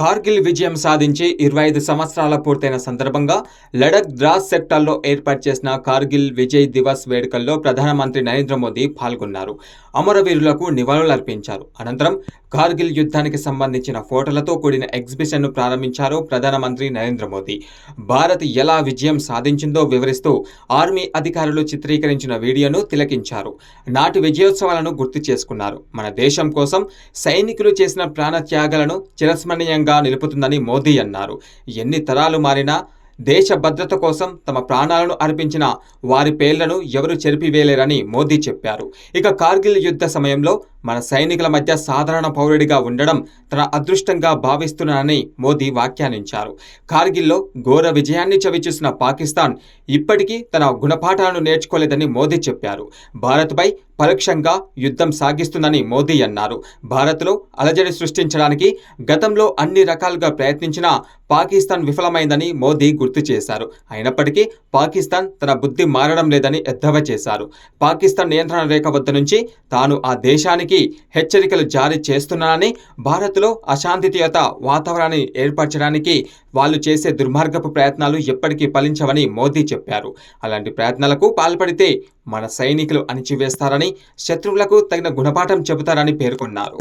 కార్గిల్ విజయం సాధించి ఇరవై ఐదు సంవత్సరాల పూర్తయిన సందర్భంగా లడక్ ద్రాస్ సెక్టార్లో ఏర్పాటు చేసిన కార్గిల్ విజయ్ దివస్ వేడుకల్లో ప్రధానమంత్రి నరేంద్ర మోదీ పాల్గొన్నారు. అమరవీరులకు నివాళులర్పించారు. అనంతరం కార్గిల్ యుద్ధానికి సంబంధించిన ఫోటోలతో కూడిన ఎగ్జిబిషన్ను ప్రారంభించారు ప్రధానమంత్రి నరేంద్ర మోదీ. భారత్ ఎలా విజయం సాధించిందో వివరిస్తూ ఆర్మీ అధికారులు చిత్రీకరించిన వీడియోను తిలకించారు. నాటి విజయోత్సవాలను గుర్తు చేసుకున్నారు. మన దేశం కోసం సైనికులు చేసిన ప్రాణత్యాగాలను చిరస్మరణీయంగా నిలుపుతుందని మోదీ అన్నారు. ఎన్ని తరాలు మారినా దేశ భద్రత కోసం తమ ప్రాణాలను అర్పించిన వారి పేర్లను ఎవరు చెరిపివేయలేరని మోదీ చెప్పారు. ఇక కార్గిల్ యుద్ధ సమయంలో మన సైనికుల మధ్య సాధారణ పౌరుడిగా ఉండడం తన అదృష్టంగా భావిస్తున్నానని మోదీ వ్యాఖ్యానించారు. కార్గిల్లో ఘోర విజయాన్ని చవిచూసిన పాకిస్తాన్ ఇప్పటికీ తన గుణపాఠాలను నేర్చుకోలేదని మోదీ చెప్పారు. భారత్పై పరోక్షంగా యుద్ధం సాగిస్తుందని మోదీ అన్నారు. భారత్లో అలజడి సృష్టించడానికి గతంలో అన్ని రకాలుగా ప్రయత్నించినా పాకిస్తాన్ విఫలమైందని మోదీ గుర్తు చేశారు. అయినప్పటికీ పాకిస్తాన్ తన బుద్ధి మారడం లేదని ఎద్దవ చేశారు. పాకిస్తాన్ నియంత్రణ రేఖ వద్ద నుంచి తాను ఆ దేశానికి హెచ్చరికలు జారీ చేస్తున్నానని భారత్లో అశాంతియుత వాతావరణాన్ని ఏర్పరచడానికి వాళ్ళు చేసే దుర్మార్గపు ప్రయత్నాలు ఎప్పటికీ ఫలించవని మోదీ చెప్పారు. అలాంటి ప్రయత్నాలకు పాల్పడితే మన సైనికులు అణిచివేస్తారని శత్రువులకు తగిన గుణపాఠం చెబుతారని పేర్కొన్నారు.